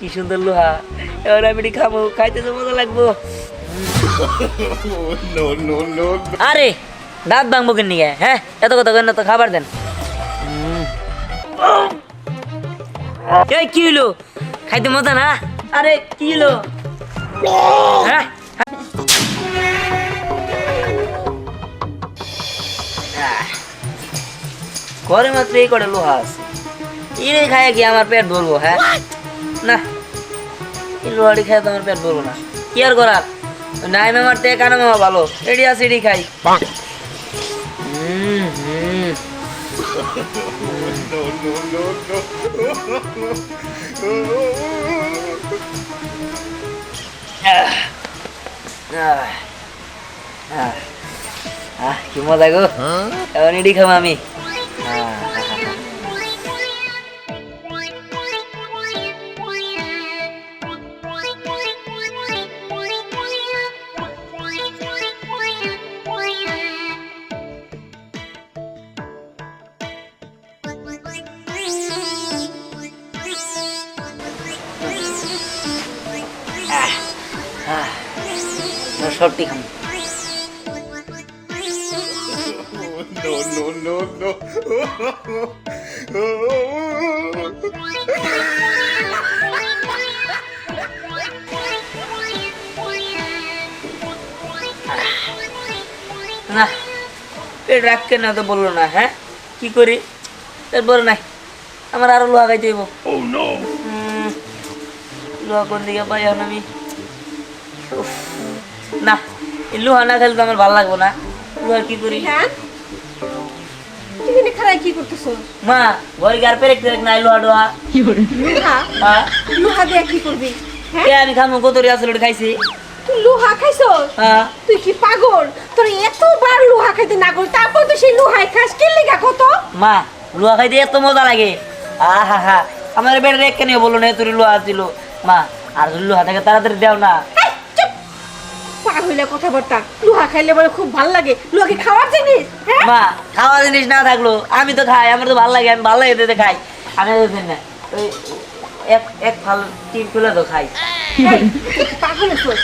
কি সুন্দর লোহা। এবার আমি খাব, খাইতে তো মজা লাগবো. আরে, দাঁত ভাঙবো কিনে নিয়ে হ্যাঁ? এত কথা কেন তো, খাবার দেন। এই, কি খাইতে মজা না? আরে, কি হলো হ্যাঁ? ঘরে মাত্র এই করে লোহা আছে। এটাই খায় কি আমার পেট ভরবো হ্যাঁ? না। এই লোহাটি খায় তো আমার পেট ভরবো না। কি আর করার? নাই মামার তে কানা মামা ভালো। এডি আছে এডি খাই। কি মজা গো। এখন এডি খাব আমি। সবটি খাব। No, no, no, no. না পেট রাখকে না তো বলল না হ্যাঁ? কি করি? তারপরে নাই আমার আরও লোহা খাইতে হইব। Oh লোহা কোন দিকে পাই আমি? উফ, না লোহা না খেলে তো আমার ভালো লাগবো না। লোহা কি করি? হ্যাঁ? কি করতেছো? মা ঘরে গার পেরেক টেরেক নাই লোহা ডোহা লোহা? হ্যাঁ লোহা দিয়ে কি করবি? হ্যাঁ? কে আমি খামু কতরি আসলে খাইছি। তুই লোহা খাইছো? হ্যাঁ তুই কি পাগল? তোর এতবার লোহা খাইতে না কর তারপর তো সেই লোহাই খাস কি লেগা কত? মা লোহা খাইতে এত মজা লাগে। আহা হা আমার বেড়ে রেখে নিয়ে বলো না তোর লোহা ছিল। মা আর লোহা থাকে তাড়াতাড়ি দেও না। পাগলে কথাবার্তা। লোহা খাইলে বলে খুব ভালো লাগে। লোহা কি খাওয়ার জিনিস? হ্যাঁ? মা খাওয়া জিনিস না থাকল। আমি তো খাই আমার তো ভালো লাগে আমি ভালো লাগে দিতে খাই। আমি তো না ওই এক এক ফাল টিন খুলে তো খাই। পাগল হইছস?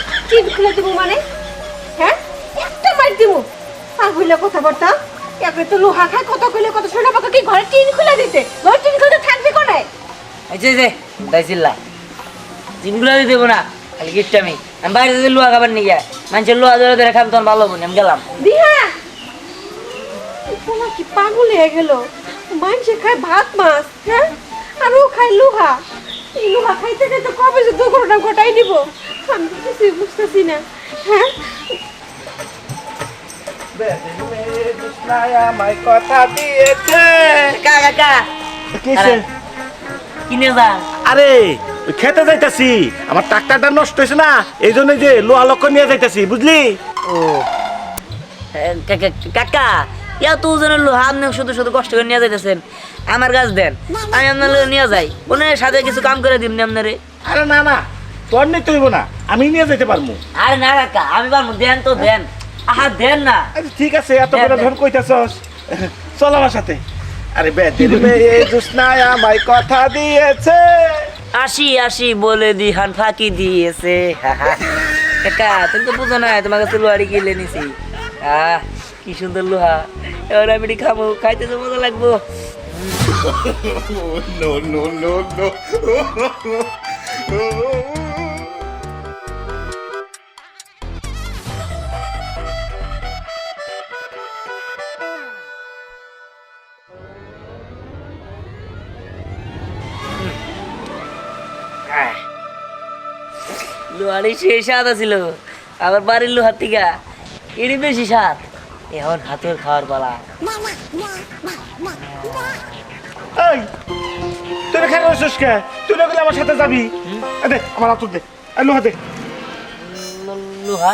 খুলে দেবো মানে? হ্যাঁ? একটা মার দেবো পাগলে কথাবার্তা? একবার তো লোহা খায় কত কইলে কত শোনা পাকা কি ঘরে টিন খুলে দিতে? ঘরে টিন খুলে থাকবে কোনায় এই যে যে দাইছিল্লা জিনগুলো দিয়ে দেবো না। খালি গিফট আমি। আমি বাইরে যদি লোহা খাবার নিয়ে যায় মানুষের লোহা ধরে ধরে খাম তখন ভালো হব আমি গেলাম। দিহা! তোমার কি পাগল হয়ে গেল? মানুষে খায় ভাত মাছ হ্যাঁ? আর ও খায় লোহা। এই লোহা খাইতে খাইতে কবে যে দুর্ঘটনা ঘটাই নিব? আমি কিছুই বুঝতেছি না হ্যাঁ? আমায় কথা দিয়েছে। কাকা কিনে যান আরে! খেতে যাইতাছি। আমার ট্রাক্টরটা নষ্ট হয়েছে না এই জন্য যে লোহা লক্ষ্য নিয়ে যাইতাছি বুঝলি? ও। কাকা ইয়া তো ওজনের লোহা আপনি শুধু শুধু কষ্ট করে নিয়ে যাইতেছেন। আমার দেন আমি আপনার নিয়ে যাই। ওনের সাথে কিছু কাম করে দিমনি আপনারে। আরে না না তোর নিতে হইব না আমি নিয়ে যেতে পারব আরে না কাকা আমি পারব দেন তো দেন। আহা দেন না। ঠিক আছে এত দেন। ধর কইতাছস। চল আমার সাথে। আরে বেদের মেয়ে জুসনায় আমায় কথা দিয়েছে। আসি আসি বলে দি হান ফাঁকি দিয়েছে তুমি তো বুঝো না তোমার কাছে লোহারি কিনে নিছি আহ কি সুন্দর লোহা এবার আমি খাব খাইতে তো মজা লাগবো no, no, no, no. লোহারি সেই স্বাদ আছিল। আবার বাড়ির লোহার টিকা এটি বেশি স্বাদ। এখন হাতের খাওয়ার পালা। তুই এখানে রয়েছিস কে? তুই না আমার সাথে যাবি? দে আমার হাত দে। এই লোহা দে। লোহা?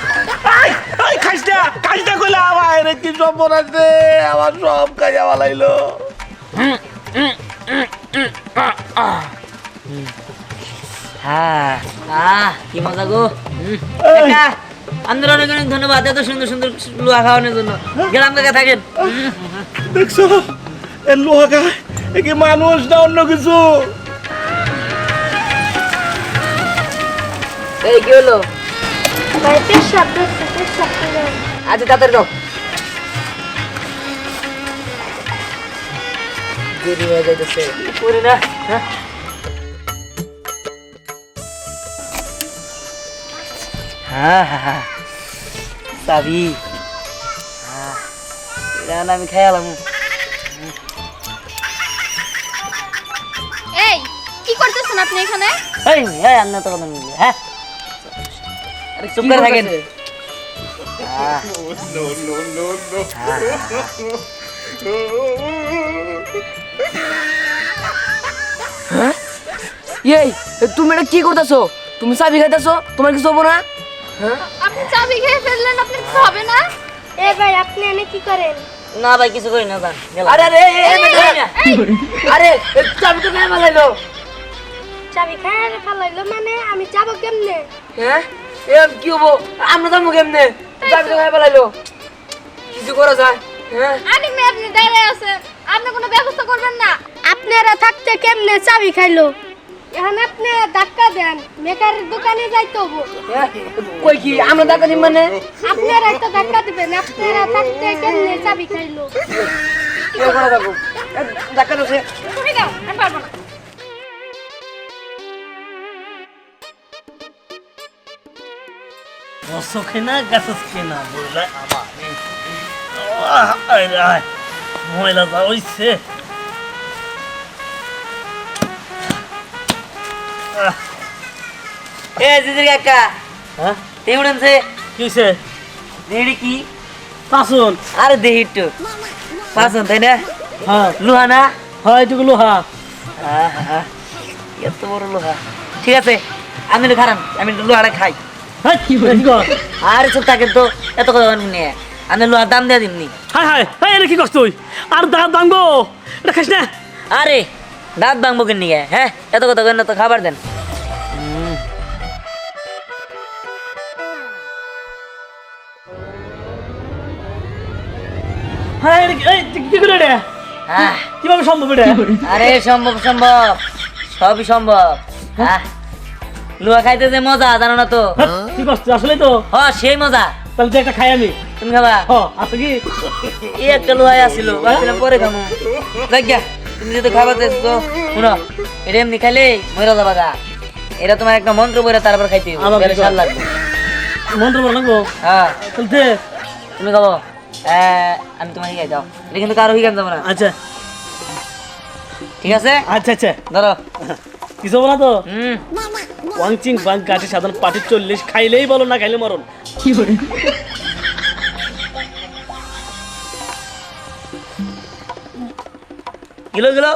কাজটা কাজটা কি সব কাজ হ্যাঁ আহ কি মজা গো। অনেক অনেক ধন্যবাদ এত সুন্দর সুন্দর লোহা খাওয়ানোর জন্য। গেলাম কাকা থাকেন। দেখছ? এ লোহা খায় কি মানুষ না অন্য কিছু? এই কি হলো? আচ্ছা তাড়াতাড়ি দাও। দেরি হয়ে যাইতেছে। করি না। হ্যাঁ। হ্যাঁ হ্যাঁ হ্যাঁ। চাবি হ্যাঁ। এটা আমি আলাম এই কি করতেছেন আপনি এখানে? এই হ্যাঁ তো হ্যাঁ। চুপ করে থাকেন। হ্যাঁ. এই তুমি এটা কি করতেছো? তুমি চাবি খাইতেছো? তোমার কিছু হব না? আপনি চাবি খেয়ে ফেললেন আপনার কিছু হবে না? এ ভাই আপনি এনে কি করেন? না ভাই কিছু করি না। আরে আরে চাবি তো খাই মালাইলো চাবি খায় ফেলাইলো মানে আমি যাব কেমনে? হ্যাঁ? এ কি হব? আমরা যাব কেমনে? তো। খাই মালাইলো কিছু করা যায় হ্যাঁ? আরে আপনি দাঁড়ায় আছেন। আপনি কোনো ব্যবস্থা করবেন না। আপনারা থাকতে কেমনে চাবি খাইলো? এখন আপনি ধাক্কা দেন মেকারের দোকানে যাইতে হব। হ্যাঁ? কই কি আমরা টাকা দিই মানে? আপনারা একটা ধাক্কা দিবেন আপনারা থাকতে কেমনে চাবি খাইলো? কি করা থাকো টাকা তো সে- তুমি দাও আমি পারব না। আমার আয়। ময়লা যা হইছে। এ কাকা। হ্যাঁ? তুই উড়েনছে কিসে দেহি কি? পাসুন আরে দেহি একটু। পাঁচন তাই না? হ্যাঁ। লোহা না? হয় এটুকু লোহা। আহা, এত বড় লোহা। ঠিক আছে আমি খারাপ আমি লোহাটা খাই। আর চুপ থাকেন তো এত কথা নিয়ে আমি লোহার দাম দিয়ে দিমনি। হাই হাই হাই এটা কি করছ তুই? আর দাঁত ভাঙবো? এটা খাইস না? আরে দাঁত ভাঙবো কিন নিয়ে হ্যাঁ? এত কথা কেন তো খাবার দেন। হ্যাঁ কীভাবে সম্ভব এটা? আরে সম্ভব সম্ভব। সবই সম্ভব। আহ, লোহা খাইতে যে মজা জানো না তো? হ্যাঁ, কি করছ? আসলে তো। হ সেই মজা। তাহলে একটা খাই আমি। তুমি খাবা? হ আছে কি? এই একটা লোহাই আসছিল ভাবছিলাম পরে খামো দেখ গা, তুমি যদি খাবার চাইছো তো শুনো এটা এমনি খাইলে মরে যাবা গা। এটা তোমার একটা মন্ত্র বইরা তারপর খাইতে হবে স্বাদ লাগবে। মন্ত্র বল লাগবো হ্যাঁ। দে। তুমি খাব? আমি তোমাকে খাই দাও। এটা কিন্তু কারও হিগান যাব না। আচ্ছা। ঠিক আছে? আচ্ছা আচ্ছা। ধরো। কিছু তো? হুম। ওয়াংচিং বাং কাঠি সাধারণ চল্লিশ খাইলেই বলো না খাইলে মরণ। গেলো গেলো।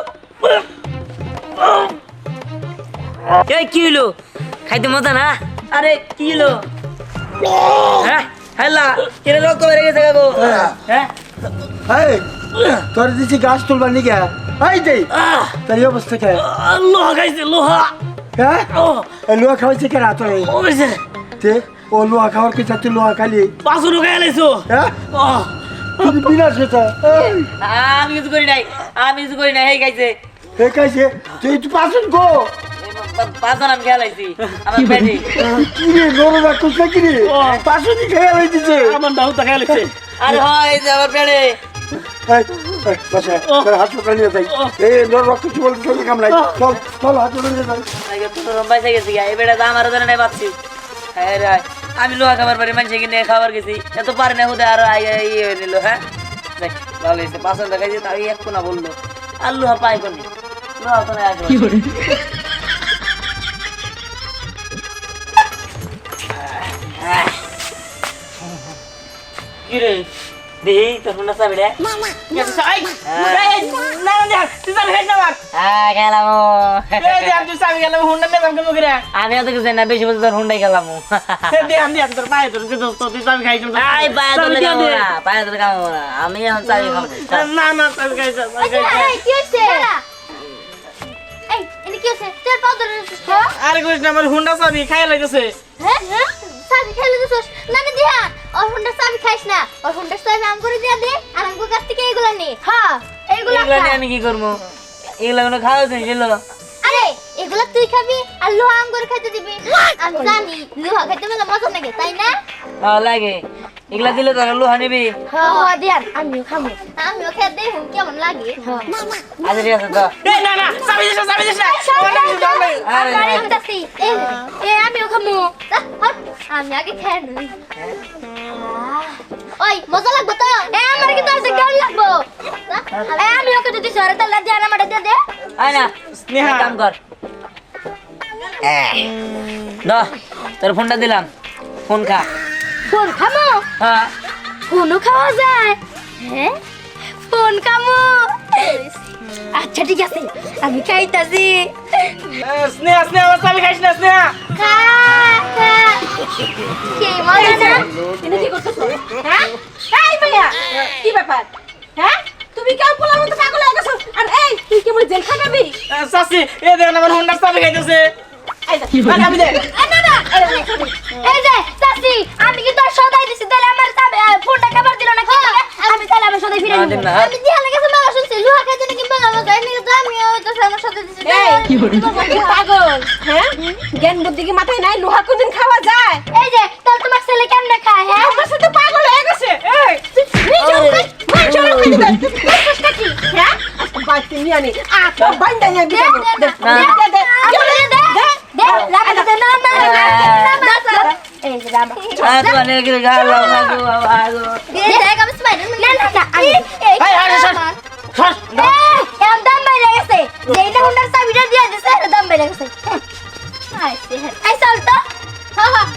এই কি হলো খাইতে মজা না? আরে কি হলো হ্যাঁ হ্যালো কেন রক্ত বেড়ে গেছে গো? হ্যাঁ? এই তোর দিছি গাছ তুলবার নিকে। এই দেই তার এই অবস্থা কে? লোহা খাইছে লোহা। হ্যাঁ ও। লোহা খাওয়াইছে কে রাত? এই ও হয়েছে তে ও লোহা খাওয়ার কি তুই লোহা খালি পাঁচশো খাই লাইছো। হ্যাঁ ও। তুই বিনাশ হয়েছে আমি কিছু করি নাই আমি কিছু করি নাই এই খাইছে। হে কাইছে তুই তুই পাসুন গো। পাঁচজন আমি খেলাইছি আমার পেটে কি রে রাখুস না কি রে? পাসুনি খেয়ে আমার তা আরে হয় যে আমার তোর হাসপাতাল নিয়ে যাই। এই নর রক্ত চুবল চলে। কামলাই চল চল হাসপাতাল নিয়ে যাই। আগে তো রম্বাই থেকে গেছি এই বেটা দাম নাই পাচ্ছি। হ্যাঁ আমি লোহা খাবার পারি মানুষে কিনে খাবার গেছি এত পারে না হুদে আরও আই আই ইয়ে হয়ে নিল হ্যাঁ? দেখ ভালো হয়েছে পাঁচজন তাই এক কোনা বলল আর লোহা পাই কোনি? লোহা তো নাই আগে কি রে? দেহি তোর হুন্ডা চাবি রে এই, এই, না না দেখ তুই চাবি খাইস না আমার হ্যাঁ গেলাম। এই দেখ তুই চাবি গেলে হুন্ডা নেতাম কেমন করে? আমি অত কিছু না বেশি বছর তোর হুন্ডাই গেলাম। আমি এখন চাবি খাব না না চাবি ধরে রেখেছিস তো? আরে না আমার হুন্ডা চাবি খাইয়া লাগতেছে হ্যাঁ হ্যাঁ? চাবি খেলে দিছস? না না দিহান ওর চাবি খাইস না। ওর চাবি আম করে দিয়া দে আর আমগো কাছ থেকে এগুলা নে? হ্যাঁ এগুলা এগুলা। নিয়ে আমি কি করব? এগুলা কোনো খাওয়া ছিল আরে এগুলা তুই খাবি আর লোহা আম করে খাইতে দিবি। আমি জানি লোহা খাইতে মেলা মজা লাগে তাই না? ভালো লাগে। এগুলা দিলে তোরা লোহা নিবি। হ্যাঁ আমিও খাব আমিও খেয়ে দেখুন কেমন লাগে? ঠিক আছে তো না না চাবি দিস চাবি দিস আরে আরে এ আমিও খামু। যা, আমি আগে খেয়ে নই। ওই মজা লাগবে তো? এ আমার কিন্তু আজকে কেমন লাগবো। এ আমি ওকে যদি সরে তাহলে দিয়ে আমার দিয়ে দে। আয় না স্নেহা। কাম কর। দ তোর ফোনটা দিলাম। ফোন খা। ফোন খামো? হ্যাঁ। ফোনও খাওয়া যায়। হ্যাঁ? ফোন খামো। আচ্ছা ঠিক আছে আমি খাইতাছি। স্নেহা স্নেহা আমার চাবি খাইস না স্নেহা? খা খা। কি মজা না? এনে কি করতেছ? হ্যাঁ? এই ভাইয়া কি ব্যাপার? হ্যাঁ? তুমি কেউ পোলার মতো পাগল হয়ে গেছো? আর এই তুই কি মনে জেল খাটাবি? চাচি এ দেখেন আমার হুন্ডার চাবি খাইতেছে। দেখ, আমি দে এই যে চাচি আমি কি তোর সদাই দিছি তাহলে আমার ফোনটা কাবার দিল না কি লাগে? আমি তাহলে আমার সদাই ফিরে নিব। আমি দিয়া লেগেছে মেলা শুনছি লুহা খাইতে নাকি মেলা মজা এনে তো আমি তো আমার সাথে দিছি এই তোমার পাগল হ্যাঁ জ্ঞান বুদ্ধি কি মাথায় নাই লোহা কোনদিন খাওয়া যায় এই যে তাহলে তোমার ছেলে কেমনে খায় হ্যাঁ আমার সাথে পাগল হয়ে গেছে এই তুই দে কষ্টটা কি হ্যাঁ আজকে বাইতে নিয়ে আনি আচ্ছা বাইন্দা নিয়ে দে দিবি দে দে দে দাম বাইরে গেছে আই চল তো হ্যাঁ হ্যাঁ